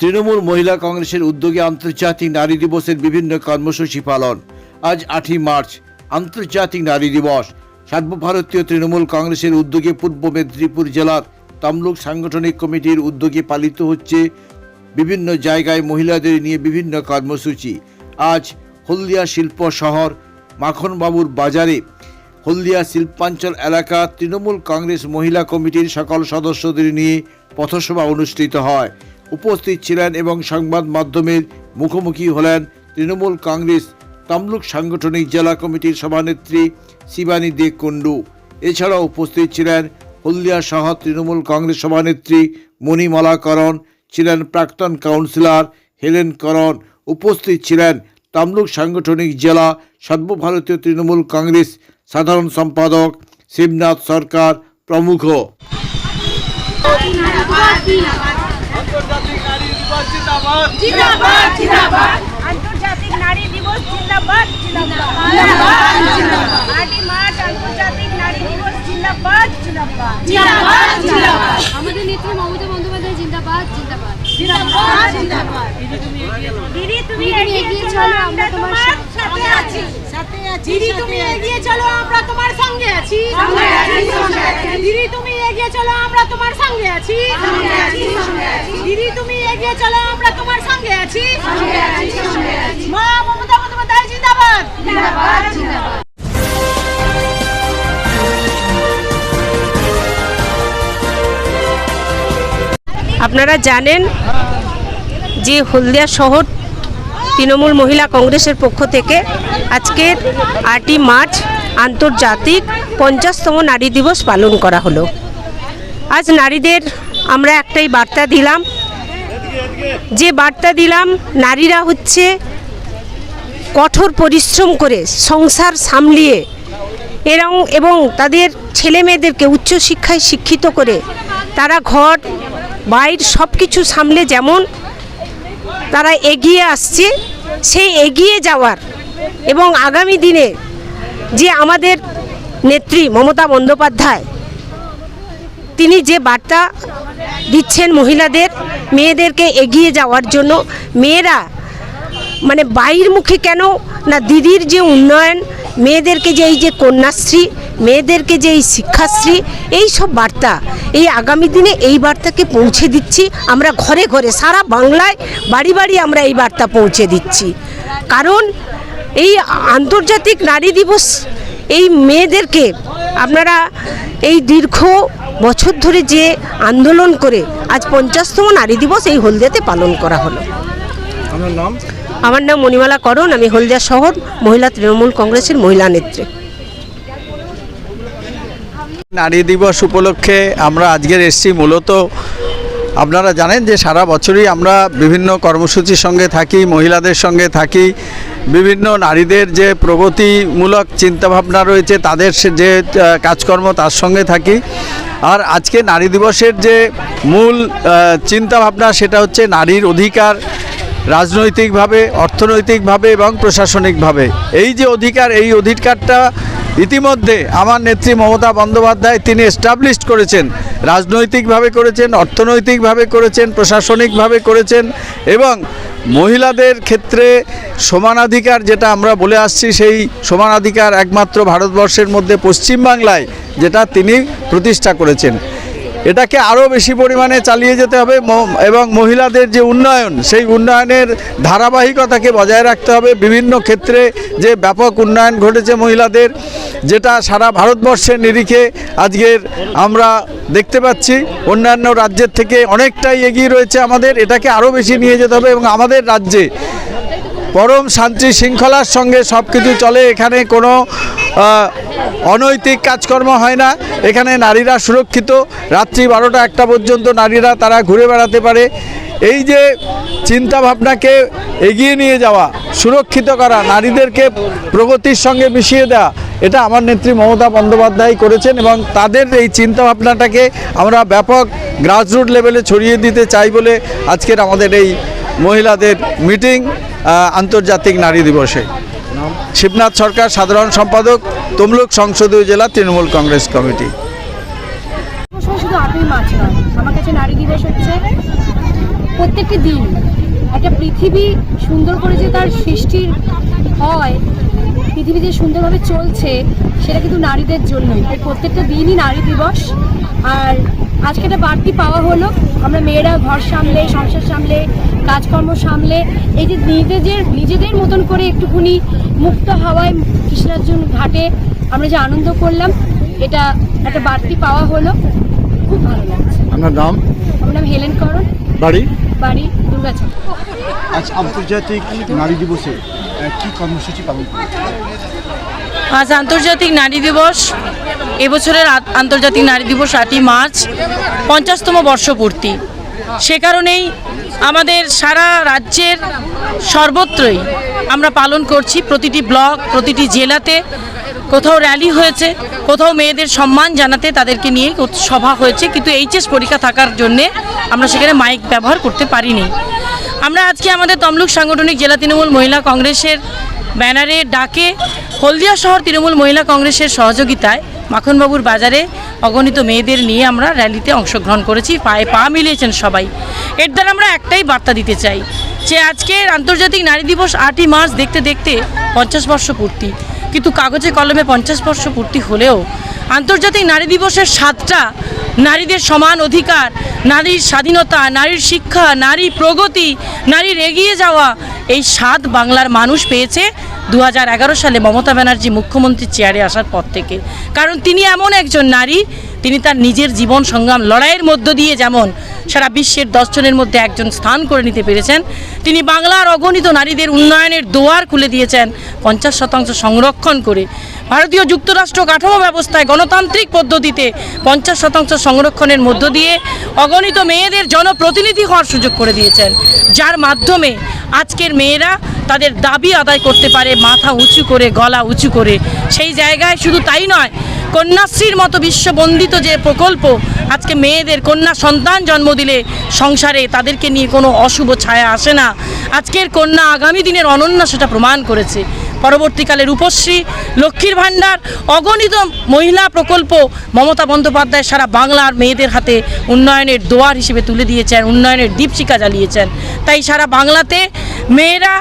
তৃণমূল মহিলা কংগ্রেসের উদ্যোগে আন্তর্জাতিক নারী দিবসের বিভিন্ন কর্মসূচি পালন। আজ আটই মার্চ, আন্তর্জাতিক নারী দিবস। সর্বভারতীয় তৃণমূল কংগ্রেসের উদ্যোগে পূর্ব মেদিনীপুর জেলার তমলুক সাংগঠনিক কমিটির উদ্যোগে পালিত হচ্ছে বিভিন্ন জায়গায় মহিলাদের নিয়ে বিভিন্ন কর্মসূচি। আজ হলদিয়া শিল্প শহর, মাখনবাবুর বাজারে, হলদিয়া শিল্পাঞ্চল এলাকা তৃণমূল কংগ্রেস মহিলা কমিটির সকল সদস্যদের নিয়ে পথসভা অনুষ্ঠিত হয়। উপস্থিত ছিলেন এবং সংবাদ মাধ্যমের মুখোমুখি হলেন তৃণমূল কংগ্রেস তমলুক সাংগঠনিক জেলা কমিটির সভানেত্রী শিবানী দে কুণ্ডু এছাড়াও উপস্থিত ছিলেন হলদিয়া শহর তৃণমূল কংগ্রেস সভানেত্রী মণিমালা করণ ছিলেন প্রাক্তন কাউন্সিলর হেলেন করণ, উপস্থিত ছিলেন তমলুক সাংগঠনিক জেলা সর্বভারতীয় তৃণমূল কংগ্রেস সাধারণ সম্পাদক শিবনাথ সরকার প্রমুখ। জিন্দাবাদ। জিন্দাবাদ জিন্দাবাদ। আন্তর্জাতিক নারী দিবস জিন্দাবাদ জিন্দাবাদ। জিন্দাবাদ আটই মার্চ আন্তর্জাতিক নারী দিবস জিন্দাবাদ জিন্দাবাদ। জিন্দাবাদ জিন্দাবাদ। আমাদের নেত্রী মমতা বন্দ্যোপাধ্যায় জিন্দাবাদ জিন্দাবাদ। জিন্দাবাদ জিন্দাবাদ। দিদি তুমি এগিয়ে চলো। আমরা তোমার সাথে আছি। দিদি তুমি এগিয়ে চলো আমরা তোমার সঙ্গে আছি। সঙ্গে আছি, সঙ্গে আছি। দিদি তুমি এগিয়ে চলো আমরা তোমার সঙ্গে আছি। সঙ্গে আছি, সঙ্গে আছি। দিদি তুমি এগিয়ে চলো আমরা তোমার সঙ্গে আছি। সঙ্গে আছি, সঙ্গে আছি। মা মমতা বন্দ্যোপাধ্যায় জিন্দাবাদ। জিন্দাবাদ জিন্দাবাদ। আপনারা জানেন যে হলদিয়া শহর তৃণমূল মহিলা কংগ্রেসের পক্ষ থেকে আজকের আটই মার্চ আন্তর্জাতিক পঞ্চাশতম নারী দিবস পালন করা হলো। আজ নারীদের আমরা একটাই বার্তা দিলাম। যে বার্তা দিলাম, নারীরা হচ্ছে কঠোর পরিশ্রম করে সংসার সামলিয়ে এরম এবং তাদের ছেলে মেয়েদেরকে উচ্চশিক্ষায় শিক্ষিত করে তারা ঘর বাইর সব কিছু সামলে যেমন তারা এগিয়ে আসছে, সেই এগিয়ে যাওয়ার এবং আগামী দিনে যে আমাদের নেত্রী মমতা বন্দ্যোপাধ্যায় তিনি যে বার্তা দিচ্ছেন মহিলাদের, মেয়েদেরকে এগিয়ে যাওয়ার জন্য, মেয়েরা মানে বাইর মুখে কেন না দিদির যে উন্নয়ন, মেয়েদেরকে যে এই যে কন্যাশ্রী, মেয়েদেরকে যে এই শিক্ষাশ্রী, এই সব বার্তা এই আগামী দিনে এই বার্তাকে পৌঁছে দিচ্ছি। আমরা ঘরে ঘরে সারা বাংলায় বাড়ি বাড়ি আমরা এই বার্তা পৌঁছে দিচ্ছি। কারণ এই আন্তর্জাতিক নারী দিবস এই মেয়েদেরকে আপনারা এই দীর্ঘ বছর ধরে যে আন্দোলন করে আজ পঞ্চাশতম নারী দিবস এই হলদিয়াতে পালন করা হলো। আমার নাম? আমার নাম মণিমালা করণ আমি হলদিয়া শহর মহিলা তৃণমূল কংগ্রেসের মহিলা নেত্রী। নারী দিবস উপলক্ষে আমরা আজকের এসছি মূলত আপনারা জানেন যে সারা বছরই আমরা বিভিন্ন কর্মসূচির সঙ্গে থাকি মহিলাদের সঙ্গে থাকি বিভিন্ন নারীদের যে প্রগতিমূলক চিন্তাভাবনা রয়েছে, তাদের যে কাজকর্ম তার সঙ্গে থাকি। আর আজকে নারী দিবসের যে মূল চিন্তাভাবনা সেটা হচ্ছে নারীর অধিকার রাজনৈতিকভাবে, অর্থনৈতিকভাবে এবং প্রশাসনিকভাবে। এই যে অধিকার, এই অধিকারটা ইতিমধ্যে আমার নেত্রী মমতা বন্দ্যোপাধ্যায় তিনি এস্টাবলিশড করেছেন। রাজনৈতিকভাবে করেছেন, অর্থনৈতিকভাবে করেছেন, প্রশাসনিকভাবে করেছেন এবং মহিলাদের ক্ষেত্রে সমানাধিকার যেটা আমরা বলে আসছি সেই সমানাধিকার একমাত্র ভারতবর্ষের মধ্যে পশ্চিমবাংলায় যেটা তিনি প্রতিষ্ঠা করেছেন। এটাকে আরও বেশি পরিমাণে চালিয়ে যেতে হবে। এবং মহিলাদের যে উন্নয়ন, সেই উন্নয়নের ধারাবাহিকতাকে বজায় রাখতে হবে। বিভিন্ন ক্ষেত্রে যে ব্যাপক উন্নয়ন ঘটেছে মহিলাদের, যেটা সারা ভারতবর্ষের নিরিখে আজকের আমরা দেখতে পাচ্ছি। অন্যান্য রাজ্যের থেকে অনেকটাই এগিয়ে রয়েছে আমাদের। এটাকে আরও বেশি নিয়ে যেতে হবে এবং আমাদের রাজ্যে পরম শান্তি শৃঙ্খলার সঙ্গে সব কিছু চলে। এখানে কোনো অনৈতিক কাজকর্ম হয় না। এখানে নারীরা সুরক্ষিত। রাত্রি বারোটা একটা পর্যন্ত নারীরা তারা ঘুরে বেড়াতে পারে। এই যে চিন্তা ভাবনাকে এগিয়ে নিয়ে যাওয়া, সুরক্ষিত করা, নারীদেরকে প্রগতির সঙ্গে মিশিয়ে দেওয়া, এটা আমার নেত্রী মমতা বন্দ্যোপাধ্যায় করেছেন এবং তাদের এই চিন্তা ভাবনাটাকে আমরা ব্যাপক গ্রাসরুট লেভেলে ছড়িয়ে দিতে চাই বলে আজকের আমাদের এই মহিলাদের মিটিং আন্তর্জাতিক নারী দিবসে। শিবনাথ সরকার সাধারণ সম্পাদক, তমলুক সংসদীয় জেলা তৃণমূল কংগ্রেস কমিটি। শুধু আমার কাছে নারী দিবস হচ্ছে প্রত্যেকটি দিন। একটা পৃথিবী সুন্দর করে যে তার সৃষ্টির হয়, পৃথিবী যে সুন্দরভাবে চলছে, সেটা কিন্তু নারীদের জন্যই। প্রত্যেকটা দিনই নারী দিবস, আর আজকে একটা বাড়তি পাওয়া হলো। আমরা মেয়েরা ঘর সামলে সংসার সামলে কাজকর্ম সামলে এই যে নিজেদের নিজেদের মতন করে একটুখানি মুক্ত হাওয়ায় কৃষ্ণার্জুন ঘাটে আমরা যে আনন্দ করলাম এটা একটা বাড়তি পাওয়া হলো। খুব ভালো লাগছে। আপনার নাম? আমার নাম হেলেন করণ। বাড়ি? বাড়ি দুর্গাচক। আজ আন্তর্জাতিক নারী দিবসে কি কর্মসূচি পালন করবে আজ আন্তর্জাতিক নারী দিবস। এবছরের আন্তর্জাতিক নারী দিবস আটই মার্চ, পঞ্চাশতম বর্ষপূর্তি। সে কারণেই আমাদের সারা রাজ্যের সর্বত্রই আমরা পালন করছি প্রতিটি ব্লক, প্রতিটি জেলাতে। কোথাও র্যালি হয়েছে, কোথাও মেয়েদের সম্মান জানাতে তাদেরকে নিয়ে সভা হয়েছে, কিন্তু এইচএস পরীক্ষা থাকার জন্যে আমরা সেখানে মাইক ব্যবহার করতে পারিনি। আমরা আজকে আমাদের তমলুক সাংগঠনিক জেলা তৃণমূল মহিলা কংগ্রেসের ব্যানারে ডাকে হলদিয়া শহর তৃণমূল মহিলা কংগ্রেসের সহযোগিতায় মাখনবাবুর বাজারে অগণিত মেয়েদের নিয়ে আমরা র্যালিতে অংশগ্রহণ করেছি। পায়ে পা মিলিয়েছেন সবাই। এর দ্বারা আমরা একটাই বার্তা দিতে চাই যে আজকের আন্তর্জাতিক নারী দিবস আটই মার্চ দেখতে দেখতে পঞ্চাশ বর্ষ পূর্তি। কিন্তু কাগজে কলমে পঞ্চাশ বর্ষ পূর্তি হলেও আন্তর্জাতিক নারী দিবসের স্বাদটা নারীদের সমান অধিকার, নারীর স্বাধীনতা, নারীর শিক্ষা নারী প্রগতি, নারীর এগিয়ে যাওয়া, এই স্বাদ বাংলার মানুষ পেয়েছে দু হাজার এগারো সালে মমতা ব্যানার্জি মুখ্যমন্ত্রীর চেয়ারে আসার পর থেকে। কারণ তিনি এমন একজন নারী, তিনি তার নিজের জীবন সংগ্রাম লড়াইয়ের মধ্য দিয়ে যেমন সারা বিশ্বের দশজনের মধ্যে একজন স্থান করে নিতে পেরেছেন, তিনি বাংলার অগণিত নারীদের উন্নয়নের দোয়ার খুলে দিয়েছেন, পঞ্চাশ শতাংশ সংরক্ষণ করে। ভারতীয় যুক্তরাষ্ট্র কাঠামো ব্যবস্থায় গণতান্ত্রিক পদ্ধতিতে পঞ্চাশ শতাংশ সংরক্ষণের মধ্য দিয়ে অগণিত মেয়েদের জনপ্রতিনিধি হওয়ার সুযোগ করে দিয়েছেন, যার মাধ্যমে আজকের মেয়েরা তাদের দাবি আদায় করতে পারে, মাথা উঁচু করে, গলা উঁচু করে। সেই জায়গায় শুধু তাই নয়, কন্যাশ্রীর মতো বিশ্ববন্দিত যে প্রকল্প, আজকে মেয়েদের কন্যা সন্তান জন্ম দিলে সংসারে তাদেরকে নিয়ে কোনো অশুভ ছায়া আসে না। আজকের কন্যা আগামী দিনের অনন্য সেটা প্রমাণ করেছে। পরবর্তীকালে রূপশ্রী, লক্ষ্মীর ভাণ্ডার, অগণিত মহিলা প্রকল্প মমতা বন্দ্যোপাধ্যায় সারা বাংলার মেয়েদের হাতে উন্নয়নের দোয়ার হিসেবে তুলে দিয়েছেন, উন্নয়নের দীপশিকা জ্বালিয়েছেন। তাই সারা বাংলাতে মেয়েরা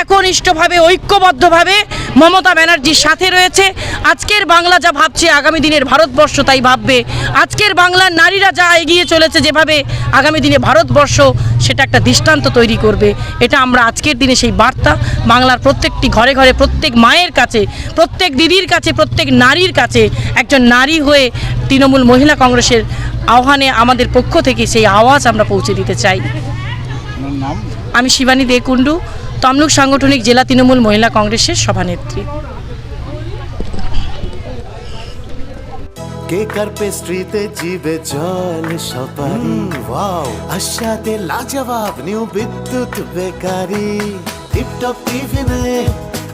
একনিষ্ঠভাবে, ঐক্যবদ্ধভাবে মমতা ব্যানার্জির সাথে রয়েছে। আজকের বাংলা যা ভাবছে আগামী দিনের ভারতবর্ষ, তাই ভাববে। আজকের বাংলার নারীরা যা এগিয়ে চলেছে যেভাবে আগামী দিনে ভারতবর্ষ, সেটা একটা দৃষ্টান্ত তৈরি করবে। এটা আমরা আজকের দিনে সেই বার্তা। বাংলার প্রত্যেকটি ঘরে ঘরে প্রত্যেক মায়ের কাছে প্রত্যেক দিদির কাছে প্রত্যেক নারীর কাছে একজন নারী হয়ে তৃণমূল মহিলা কংগ্রেসের আহ্বানে আমাদের পক্ষ থেকে সেই আওয়াজ আমরা পৌঁছে দিতে চাই। আমি শিবানী দে কুণ্ডু তমলুক সাংগঠনিক জেলা তৃণমূল মহিলা কংগ্রেসের সভানেত্রী। কেকার পেস্ট্রিতে জিবে জল সপারি ওয়াও আশাতে লাজবাব নিউ বিদ্যুৎ বেকারি। টিপটপ টিফিনে